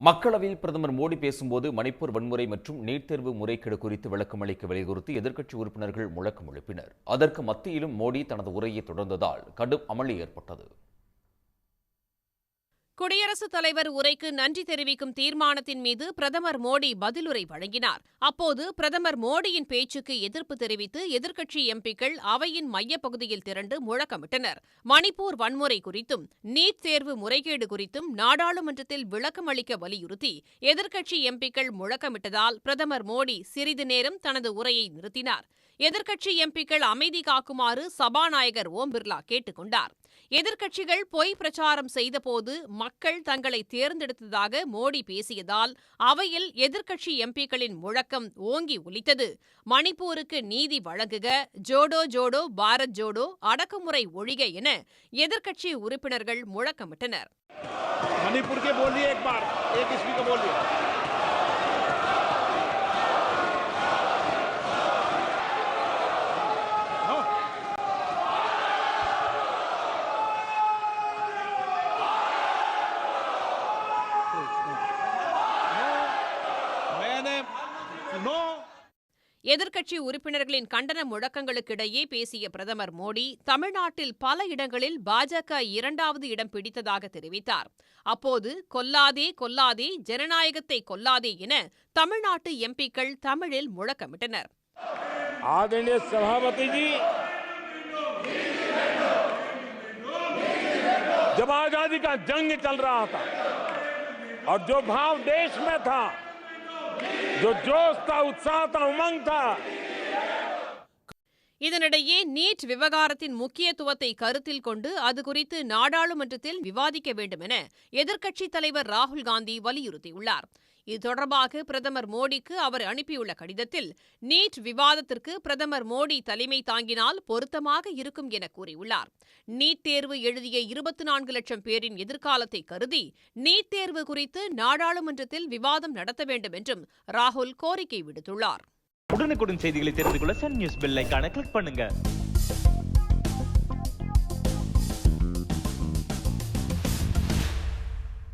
மக்களவையில் பிரதமர் மோடி பேசும்போது மணிப்பூர் வன்முறை மற்றும் நீட் தேர்வு முறைகேடு குறித்து விளக்கம் அளிக்க வலியுறுத்தி எதிர்க்கட்சி உறுப்பினர்கள் முழக்கம் எழுப்பினர் அதற்கு மத்தியிலும் மோடி தனது உரையை தொடர்ந்ததால் கடும் அமளி ஏற்பட்டது. குடியரசுத் தலைவர் உரைக்கு நன்றி தெரிவிக்கும் தீர்மானத்தின் மீது பிரதமர் மோடி பதிலுரை வழங்கினார். அப்போது பிரதமர் மோடியின் பேச்சுக்கு எதிர்ப்பு தெரிவித்து எதிர்க்கட்சி எம்பிக்கள் அவையின் மையப்பகுதியில் திரண்டு முழக்கமிட்டனர். மணிப்பூர் வன்முறை குறித்தும் நீட் தேர்வு முறைகேடு குறித்தும் நாடாளுமன்றத்தில் விளக்கம் அளிக்க வலியுறுத்தி எதிர்க்கட்சி எம்பிக்கள் முழக்கமிட்டதால் பிரதமர் மோடி சிறிது நேரம் தனது உரையை நிறுத்தினார். எதிர்க்கட்சி எம்பிக்கள் அமைதி காக்குமாறு சபாநாயகர் ஓம் பிர்லா கேட்டுக் கொண்டாா் எதிர்க்கட்சிகள் பொய் பிரச்சாரம் செய்தபோது மக்கள் தங்களை தேர்ந்தெடுத்ததாக மோடி பேசியதால் அவையில் எதிர்க்கட்சி எம்பிக்களின் முழக்கம் ஓங்கி ஒலித்தது. மணிப்பூருக்கு நீதி வழங்குக ஜோடோ ஜோடோ பாரத் ஜோடோ அடக்குமுறை ஒழிக என எதிர்க்கட்சி உறுப்பினர்கள் முழக்கமிட்டனர். மணிப்பூர் எதிர்க்கட்சி உறுப்பினர்களின் கண்டன முழக்கங்களுக்கிடையே பேசிய பிரதமர் மோடி தமிழ்நாட்டில் பல இடங்களில் பாஜக இரண்டாவது இடம் பிடித்ததாக தெரிவித்தார் அப்போது கொல்லாதே கொல்லாதே ஜனநாயகத்தை கொல்லாதே என தமிழ்நாட்டு எம்பிக்கள் தமிழில் முழக்கமிட்டனர் आदरणीय सभापति जी जब आजादी का जंग चल रहा था और जो भाव देश में था जो जोश था उत्साह था उमंग था இதனிடையே நீட் விவகாரத்தின் முக்கியத்துவத்தை கருத்தில் கொண்டு அது குறித்து நாடாளுமன்றத்தில் விவாதிக்க வேண்டும் என எதிர்க்கட்சித் தலைவர் ராகுல் காந்தி வலியுறுத்தியுள்ளார் இது தொடர்பாக பிரதமர் மோடிக்கு அவர் அனுப்பியுள்ள கடிதத்தில் நீட் விவாதத்திற்கு பிரதமர் மோடி தலைமை தாங்கினால் பொருத்தமாக இருக்கும் என கூறியுள்ளார். நீட் தேர்வு எழுதிய இருபத்தி நான்கு லட்சம் பேரின் எதிர்காலத்தை கருதி நீட் தேர்வு குறித்து நாடாளுமன்றத்தில் விவாதம் நடத்த வேண்டும் என்றும் ராகுல் கோரிக்கை விடுத்துள்ளார். உடனுக்குடன் செய்திகளை தெரிந்து கொள்ள சன் நியூஸ் பெல் கிளிக் பண்ணுங்க.